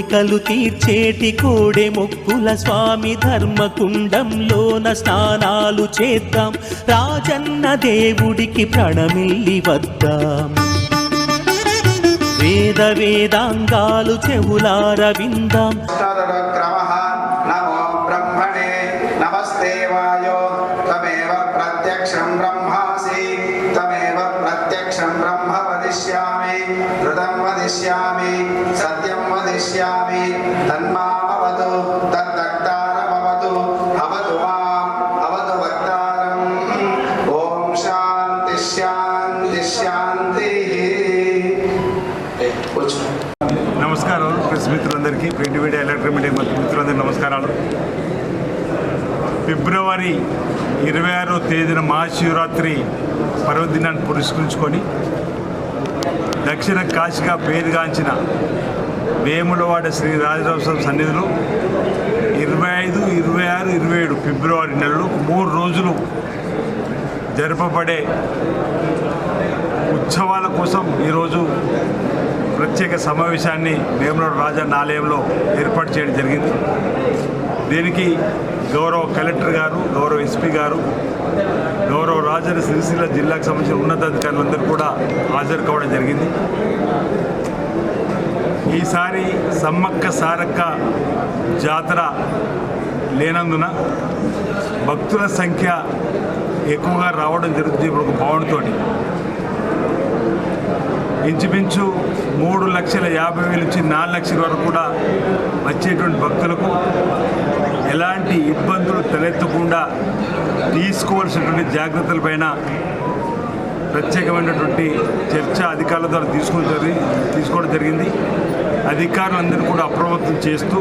కోరికలు తీర్చేటి కోడే మొక్కుల స్వామి ధర్మకుండంలోన స్నానాలు చేద్దాం. రాజన్న దేవుడికి ప్రణమిల్లి వద్దాం. వేద వేదాంగాలు చెవులార విందాం. ప్రత్యక్షం బ్రహ్మాసి తమేవ ప్రత్యక్షం బ్రహ్మ त्वमेव प्रत्यक्षं ब्रह्मासि त्वमेव प्रत्यक्षं ब्रह्म वदिष्यामि धृतं वदिष्यामि सत्यं वदिष्यामि तन्मामवतु तद्वक्तारमवतु अवतु माम् अवतु वक्तारम् ॐ शान्ति शान्ति शान्तिः కూర్చో నమస్కారం ప్రెస్ మిత్రులందరికీ ప్రింట్ మీడియా ఎలక్ట్రిక్ మీడియా మధ్య మిత్రులందరికీ నమస్కారాలు ఫిబ్రవరి ఇరవై ఆరో తేదీన మహాశివరాత్రి పర్వదినాన్ని పురస్కరించుకొని దక్షిణ కాశీగా పేరుగాంచిన వేములవాడ శ్రీ రాజరాజస్వామి సన్నిధిలో ఇరవై ఐదు ఇరవై ఆరు ఇరవై ఏడు ఫిబ్రవరి నెలలు మూడు రోజులు జరపబడే ఉత్సవాల కోసం ఈరోజు ప్రత్యేక సమావేశాన్ని వేములవాడ రాజన్న ఆలయంలో ఏర్పాటు చేయడం జరిగింది. దీనికి గౌరవ కలెక్టర్ గారు గౌరవ ఎస్పీ గారు గౌరవ సిరిసిల్ల జిల్లాకు సంబంధించిన ఉన్నతాధికారులందరూ కూడా హాజరు కావడం జరిగింది. ఈసారి సమ్మక్క సారక్క జాతర లేనందున భక్తుల సంఖ్య ఎక్కువగా రావడం జరుగుతుంది ఇప్పుడు ఒక భావనతోటి. ఇంచుమించు మూడు లక్షల యాభై వేలు నుంచి నాలుగు లక్షల వరకు కూడా వచ్చేటువంటి భక్తులకు ఎలాంటి ఇబ్బందులు తలెత్తకుండా తీసుకోవాల్సినటువంటి జాగ్రత్తలపైన ప్రత్యేకమైనటువంటి చర్చ అధికారుల ద్వారా తీసుకుని జరిగి తీసుకోవడం జరిగింది. అధికారులందరూ కూడా అప్రమత్తం చేస్తూ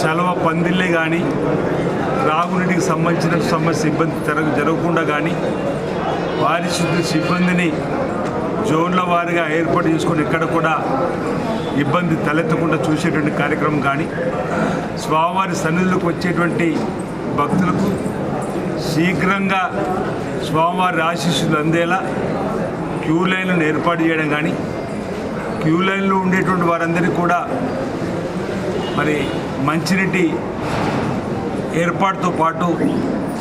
చలవ పందిళ్ళే కానీ త్రాగునీటికి సంబంధించిన సమస్య ఇబ్బంది జరగ జరగకుండా కానీ పారిశుద్ధ్య సిబ్బందిని జోన్ల వారిగా ఏర్పాటు చేసుకొని ఎక్కడ కూడా ఇబ్బంది తలెత్తకుండా చూసేటువంటి కార్యక్రమం కానీ స్వామివారి సన్నిధులకు వచ్చేటువంటి భక్తులకు శీఘ్రంగా స్వామివారి ఆశీస్సులు అందేలా క్యూ లైన్లను ఏర్పాటు చేయడం కానీ క్యూ లైన్లో ఉండేటువంటి వారందరికీ కూడా మరి మంచినీటి ఏర్పాటుతో పాటు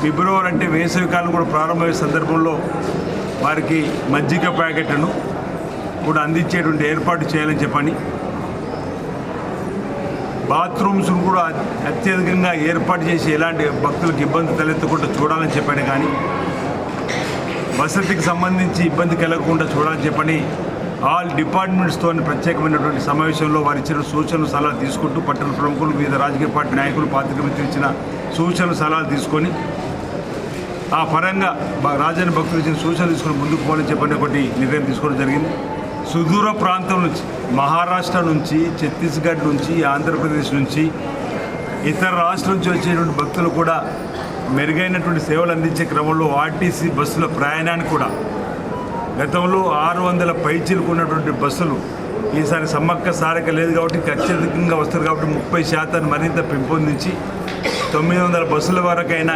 ఫిబ్రవరి అంటే వేసవికాలం కూడా ప్రారంభమయ్యే సందర్భంలో వారికి మజ్జిగ ప్యాకెట్లను కూడా అందించేటువంటి ఏర్పాటు చేయాలని చెప్పని బాత్రూమ్స్ను కూడా అత్యధికంగా ఏర్పాటు చేసి ఎలాంటి భక్తులకు ఇబ్బంది తలెత్తకుండా చూడాలని చెప్పాడు కానీ వసతికి సంబంధించి ఇబ్బంది కలగకుండా చూడాలని చెప్పని ఆల్ డిపార్ట్మెంట్స్తో ప్రత్యేకమైనటువంటి సమావేశంలో వారు ఇచ్చిన సూచనలు సలహాలు తీసుకుంటూ పట్టణ ప్రముఖులు వివిధ రాజకీయ పార్టీ నాయకులు పాత్రికమిత్రులు ఇచ్చిన సూచనలు సలహాలు తీసుకొని ఆ పరంగా రాజాని భక్తులు ఇచ్చిన సూచనలు తీసుకొని ముందుకు పోవాలని చెప్పని ఒకటి నిర్ణయం తీసుకోవడం జరిగింది. సుదూర ప్రాంతం నుంచి మహారాష్ట్ర నుంచి ఛత్తీస్గఢ్ నుంచి ఆంధ్రప్రదేశ్ నుంచి ఇతర రాష్ట్రం నుంచి వచ్చేటువంటి భక్తులు కూడా మెరుగైనటువంటి సేవలు అందించే క్రమంలో ఆర్టీసీ బస్సుల ప్రయాణానికి కూడా గతంలో ఆరు వందల పైచీలకు ఉన్నటువంటి బస్సులు ఈసారి సమ్మక్క సారక లేదు కాబట్టి అత్యధికంగా వస్తారు కాబట్టి ముప్పై శాతాన్ని మరింత పెంపొందించి తొమ్మిది వందల బస్సుల వరకైనా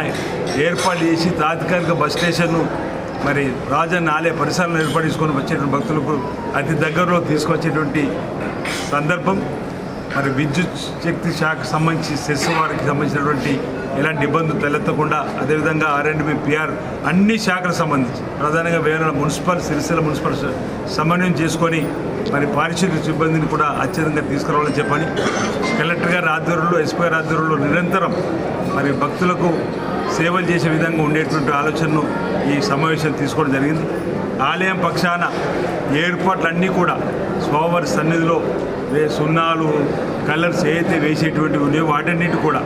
ఏర్పాటు చేసి తాత్కాలిక బస్ స్టేషన్ను మరి రాజన్న ఆలయ పరిసరాలను ఏర్పాటు చేసుకొని వచ్చేటువంటి భక్తులకు అతి దగ్గరలో తీసుకొచ్చేటువంటి సందర్భం. మరి విద్యుత్ శక్తి శాఖకు సంబంధించి సెస్ వారికి సంబంధించినటువంటి ఎలాంటి ఇబ్బందులు తలెత్తకుండా అదేవిధంగా ఆర్ఎండ్బి పిఆర్ అన్ని శాఖలకు సంబంధించి ప్రధానంగా వేరే మున్సిపల్ సిరిసిల్ల మున్సిపల్ సమన్వయం చేసుకొని మరి పారిశుద్ధ్య సిబ్బందిని కూడా అత్యధికంగా తీసుకురావాలని చెప్పని. కలెక్టర్ గారి ఆధ్వర్యంలో ఎస్పీ గారి ఆధ్వర్యంలో నిరంతరం మరి భక్తులకు సేవలు చేసే విధంగా ఉండేటువంటి ఆలోచనను ఈ సమావేశం తీసుకోవడం జరిగింది. ఆలయం పక్షాన ఏర్పాట్లన్నీ కూడా స్వామివారి సన్నిధిలో వే సున్నాలు కలర్స్ ఏదైతే వేసేటువంటివి ఉన్నాయో వాటన్నిటి కూడా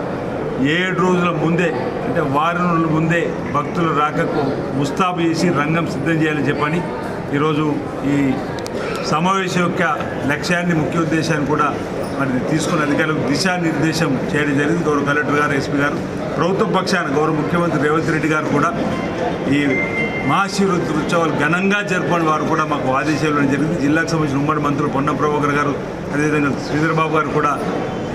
ఏడు రోజుల ముందే అంటే వారం రోజుల ముందే భక్తులు రాకకు ముస్తాబు చేసి రంగం సిద్ధం చేయాలని చెప్పని ఈరోజు ఈ సమావేశం యొక్క లక్ష్యాన్ని ముఖ్య ఉద్దేశాన్ని కూడా మరి తీసుకున్న అధికారులకు దిశానిర్దేశం చేయడం జరిగింది. గౌరవ కలెక్టర్ గారు ఎస్పీ గారు. ప్రభుత్వ పక్షాన గౌరవ ముఖ్యమంత్రి రేవంత్ రెడ్డి గారు కూడా ఈ మహాశివరాత్రి ఉత్సవాలు ఘనంగా జరపని వారు కూడా మాకు ఆదేశాలు జరిగింది. జిల్లాకు సంబంధించిన ఉమ్మడి మంత్రులు పొన్న ప్రభాకర్ గారు అదేవిధంగా శ్రీధర్బాబు గారు కూడా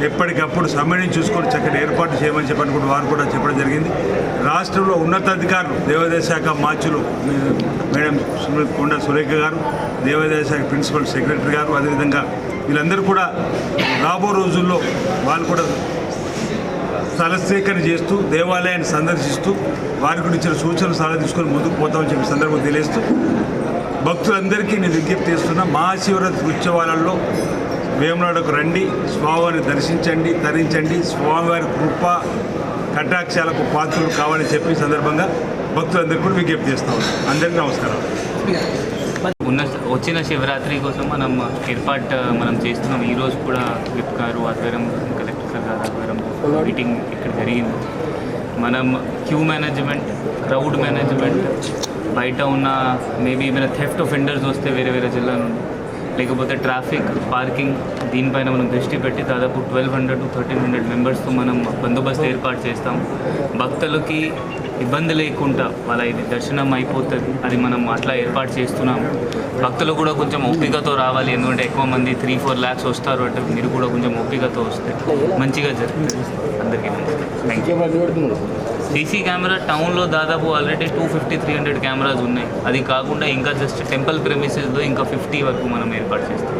ఎప్పటికప్పుడు సమయం చూసుకొని చక్కటి ఏర్పాటు చేయమని చెప్పని కూడా వారు కూడా చెప్పడం జరిగింది. రాష్ట్రంలో ఉన్నతాధికారులు దేవాదాయ శాఖ మార్చులు మేడం కొండ సురేఖ గారు దేవాదాయ శాఖ ప్రిన్సిపల్ సెక్రటరీ గారు అదేవిధంగా వీళ్ళందరూ కూడా రాబో రోజుల్లో వాళ్ళు కూడా స్థలసేకరణ చేస్తూ దేవాలయాన్ని సందర్శిస్తూ వారి గురించి సూచనలు సలహా తీసుకొని ముందుకు పోతామని చెప్పి సందర్భం తెలియస్తూ భక్తులందరికీ నేను విజ్ఞప్తి చేస్తున్నా మహాశివరాత్రి ఉత్సవాలలో వేమనాడుకు రండి స్వామివారిని దర్శించండి ధరించండి స్వామివారి కృప కటాక్షాలకు పాత్రలు కావాలని చెప్పి సందర్భంగా భక్తులందరికీ కూడా విజ్ఞప్తి చేస్తాం అందరికీ నమస్కారం. ఉన్న వచ్చిన శివరాత్రి కోసం మనం ఏర్పాటు మనం చేస్తున్నాం. ఈరోజు కూడా విప్ గారు ఆధ్వర్యం కలెక్టర్ సార్ గారు ఆధ్వర్యంలో మీటింగ్ ఇక్కడ జరిగింది. మనం క్యూ మేనేజ్మెంట్ క్రౌడ్ మేనేజ్మెంట్ బయట ఉన్న మేబీ ఏమైనా థెఫ్ట్ ఫెండర్స్ వస్తే వేరే వేరే జిల్లా నుండి లేకపోతే ట్రాఫిక్ పార్కింగ్ దీనిపైన మనం దృష్టి పెట్టి దాదాపు twelve hundred to thirteen hundred మెంబర్స్తో మనం బందోబస్తు ఏర్పాటు చేస్తాం. భక్తులకి ఇబ్బంది లేకుండా వాళ్ళ ఇది దర్శనం అయిపోతుంది. అది మనం అట్లా ఏర్పాటు చేస్తున్నాం భక్తులు కూడా కొంచెం ఓపికతో రావాలి. ఎందుకంటే ఎక్కువ మంది త్రీ ఫోర్ ల్యాక్స్ వస్తారు అంటే మీరు కూడా కొంచెం ఓపికతో వస్తే మంచిగా జరుగుతుంది. అందరికీ యూ సీసీ కెమెరా టౌన్లో దాదాపు already two fifty three hundred cameras ఉన్నాయి. అది కాకుండా ఇంకా జస్ట్ టెంపుల్ ప్రెమిసెస్లో ఇంకా ఫిఫ్టీ వరకు మనం ఏర్పాటు చేస్తాం